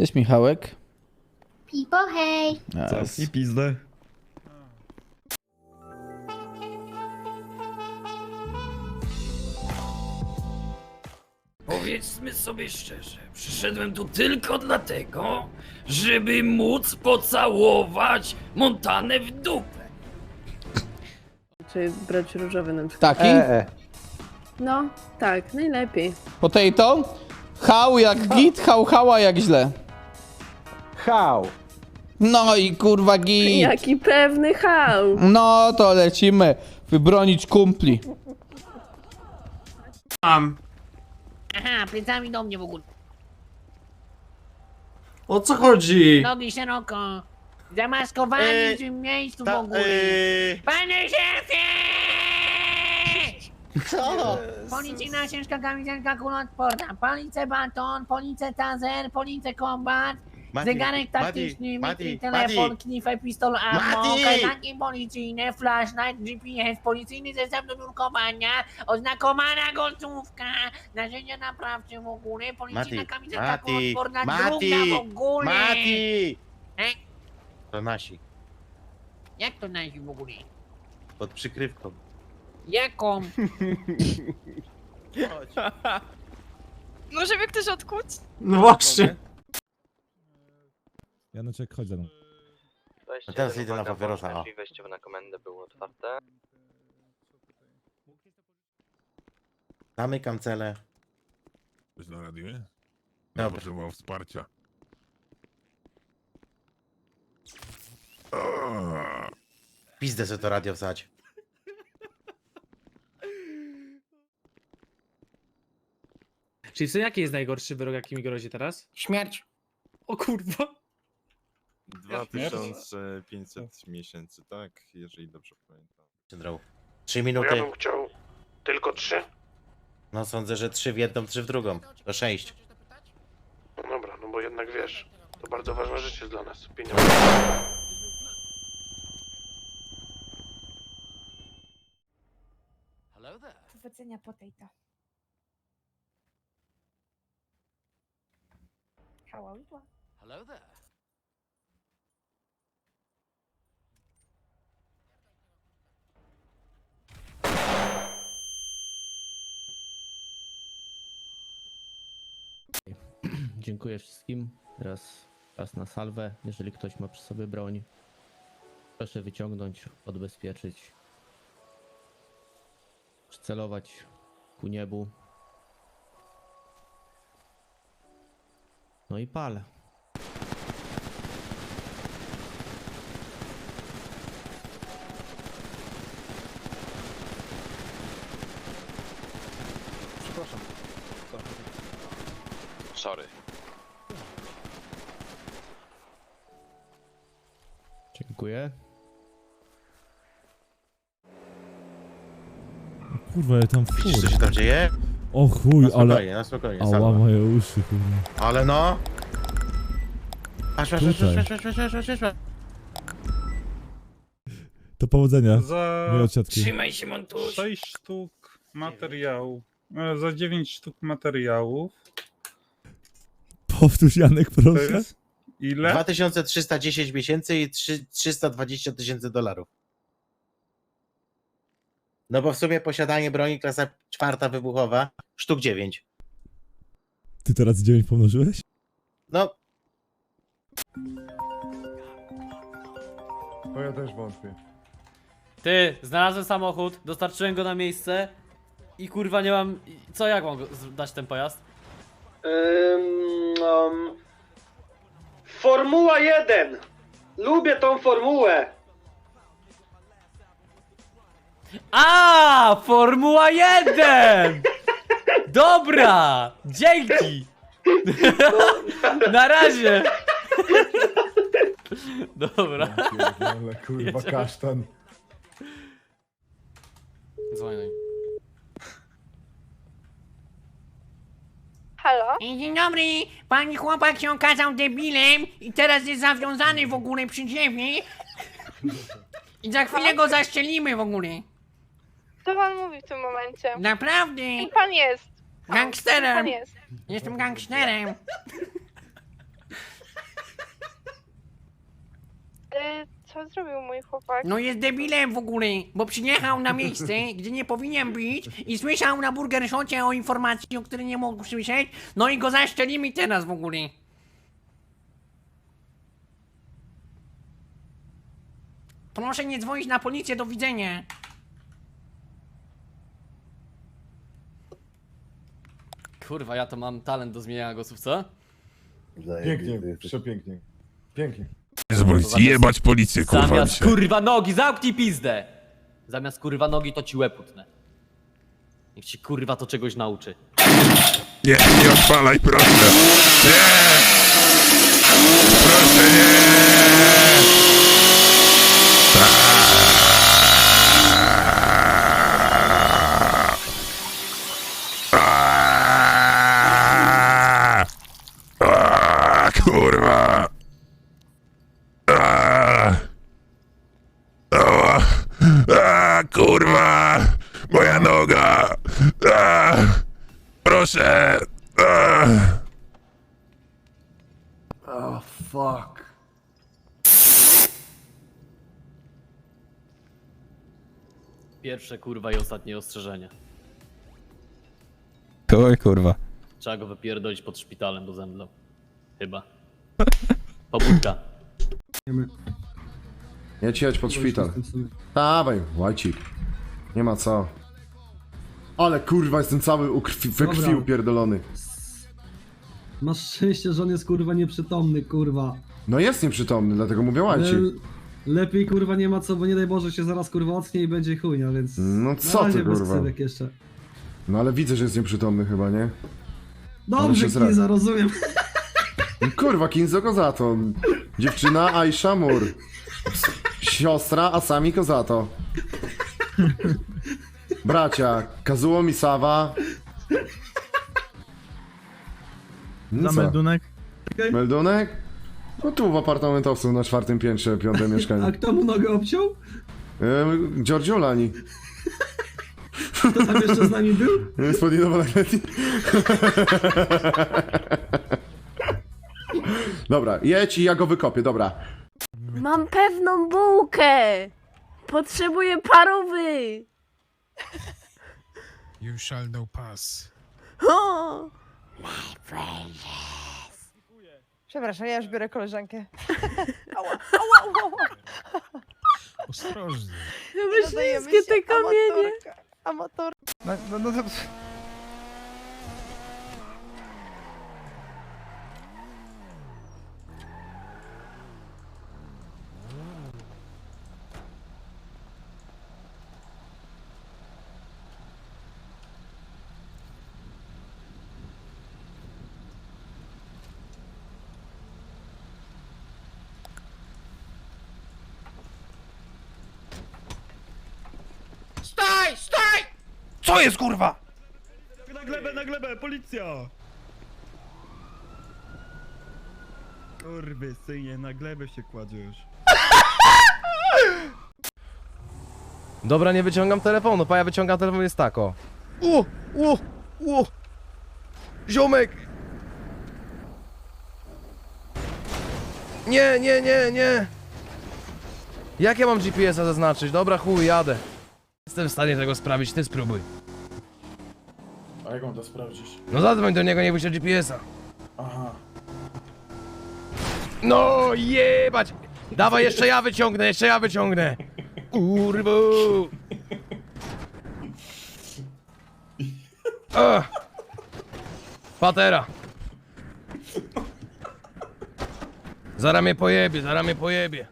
Cześć Michałek. Pipo, hej! Yes. I pizdę. Powiedzmy sobie szczerze, przyszedłem tu tylko dlatego, żeby móc pocałować Montanę w dupę. Czy brać różowy na przykład. Taki? No, tak, najlepiej. Potato? Hał jak git, hał hała jak źle. Hał! No i kurwa git. Jaki pewny hał. No to lecimy. Wybronić kumpli. Aha, plecami do mnie w ogóle. O co chodzi? Nogi szeroko. Zamaskowani Eee, w tym miejscu w ogóle. eee, Panie szefie! co? Policyjna ciężka kamizelka kuloodporna, police baton, police taser, police kombat, Mati, zegarek taktyczny, Mati, telefon, Mati. knifę, pistol, ammo, Mati! kajdanki policyjne, flashlight, GPS, policyjny zestaw do nurkowania, oznakowana gotówka, narzędzia naprawcze w ogóle, policyjna Mati, kamizelka Mati, kuloodporna, Mati, druga w ogóle. Mati! E? To nasi, Jak to nazywa w ogóle? pod przykrywką. Jaką? Może by ktoś odkuć? No właśnie. Janeczek, chodź za mną. No teraz idę na papierosa, o. Drzwi wejściowe na komendę były otwarte. Zamykam cele. Coś na radiu? Ja Dobra. potrzebował wsparcia. Aaaa. Pizdę sobie to radio wsać. Czyli co, jaki jest najgorszy wyrok, jaki mi grozi teraz? Śmierć. O kurwa! 2500 miesięcy, tak? Jeżeli dobrze pamiętam. Syndrom. Trzy minuty. chciał tylko trzy. No sądzę, że trzy w jedną, trzy w drugą. To sześć. No dobra, no bo jednak wiesz, to bardzo rzecz jest dla nas. Pieniądze. Powodzenia potato. How are Dziękuję wszystkim. Teraz czas na salwę. Jeżeli ktoś ma przy sobie broń, proszę wyciągnąć, odbezpieczyć. Przycelować ku niebu. No i pal. Sorry. Dziękuję. Kurwa, ale tam Widzisz, co się tam dzieje? O chuj, Na ale... spokojnie, na spokojnie. Ała, salwa. moje uszy, kurwa. Ale no! Aż, aż, aż, Tutaj. aż, aż, aż, aż, aż, aż, aż. To powodzenia. Za Moje odsiadki. Trzymaj się, Montuś. 6 sztuk materiału. e, Za 9 sztuk materiałów. Powtórz Janek, To proszę. jest ile? 2310 miesięcy i trzy- 320 tysięcy dolarów. No bo w sumie posiadanie broni klasa czwarta wybuchowa, sztuk 9. Ty teraz 9 pomnożyłeś? No, To ja też wątpię. Ty, znalazłem samochód, dostarczyłem go na miejsce i kurwa nie mam... i Co, jak mam go z- dać ten pojazd? Formuła 1! Lubię tą formułę! A, Formuła 1! Dobra! Dzięki! Na razie! Dobra. Ale kurwa kasztan. Dzwonię. Halo? Dzień dobry, pani chłopak się okazał debilem i teraz jest zawiązany w ogóle przy ziemi. I za chwilę go zaścielimy w ogóle. Co pan mówi w tym momencie? Naprawdę, Kim pan jest? Gangsterem. pan jest? Jestem gangsterem. Y, co zrobił mój chłopak? No jest debilem w ogóle, bo przyjechał na miejsce, gdzie nie powinien być i słyszał na Burger Shocie o informacji, o której nie mógł słyszeć, no i go zaszczelimy teraz w ogóle. Proszę nie dzwonić na policję, do widzenia. Kurwa, ja to mam talent do zmieniania głosów, co? Pięknie, przepięknie. Pięknie. Jebać policję, Zamiast kurwa nogi, zamknij pizdę! Zamiast kurwa nogi to ci łeb utnę. Niech ci kurwa to czegoś nauczy. Nie, nie odpalaj, proszę. Nie! Proszę nie! Aaaa! Aaaa, Kurwa! Aaaa! Ała! Aaaa, Kurwa! Moja noga! Aaaa! Proszę! Aaaa! Oh, fuck. Pierwsze kurwa i ostatnie ostrzeżenie. Oj kurwa. Trzeba go wypierdolić pod szpitalem do zemdlą. Chyba. Pobudka. Nie ci pod szpital. Dawaj, łajcik. Nie ma co. Ale kurwa, jestem cały ukrwi, we krwi upierdolony. Masz szczęście, że on jest kurwa nieprzytomny, kurwa. No jest nieprzytomny, dlatego mówię łajcik. lepiej kurwa nie ma co, bo nie daj Boże się zaraz kurwa ocknie i będzie chujnia, więc... No co ty kurwa? jeszcze. No ale widzę, że jest nieprzytomny chyba, nie? Dobrze, się zra- Kiza, rozumiem. No Kurwa, Kinzo Kozato. Dziewczyna Aisha Mur. Siostra Asami Kozato. Bracia Kazuo Misawa. No co? Meldunek? No tu w apartamentowcu na czwartym piętrze, piąte mieszkanie. kto mu nogę obciął? Ehm, Giorgio Lani. Kto tam jeszcze z nami był? Spodinowa na. Dobra, jedź i ja go wykopię, dobra. Mam pewną bułkę! Potrzebuję parówy! You shall no pass. O! Przepraszam, ja już biorę koleżankę. Ostrożnie. Wszystkie te kamienie! Amator. No, no, no, to... Co jest kurwa? Na glebę, na glebę, policja! Kurwy, synie, na glebę się kładziesz. Dobra, nie wyciągam telefonu, pa ja wyciągam telefon jest tako. U, u, u. Ziomek! Nie, nie, nie, nie. Jak ja mam GPS-a zaznaczyć? Dobra, chuj, jadę. Jestem w stanie tego sprawić, ty spróbuj. A jak mam to sprawdzić? No zadzwoń do niego, nie wyślę GPS-a. Aha. No jebać! Dawaj, jeszcze ja wyciągnę, jeszcze ja wyciągnę. Kurwo! Patera. Zaraz mnie pojebie, zaraz mnie pojebie.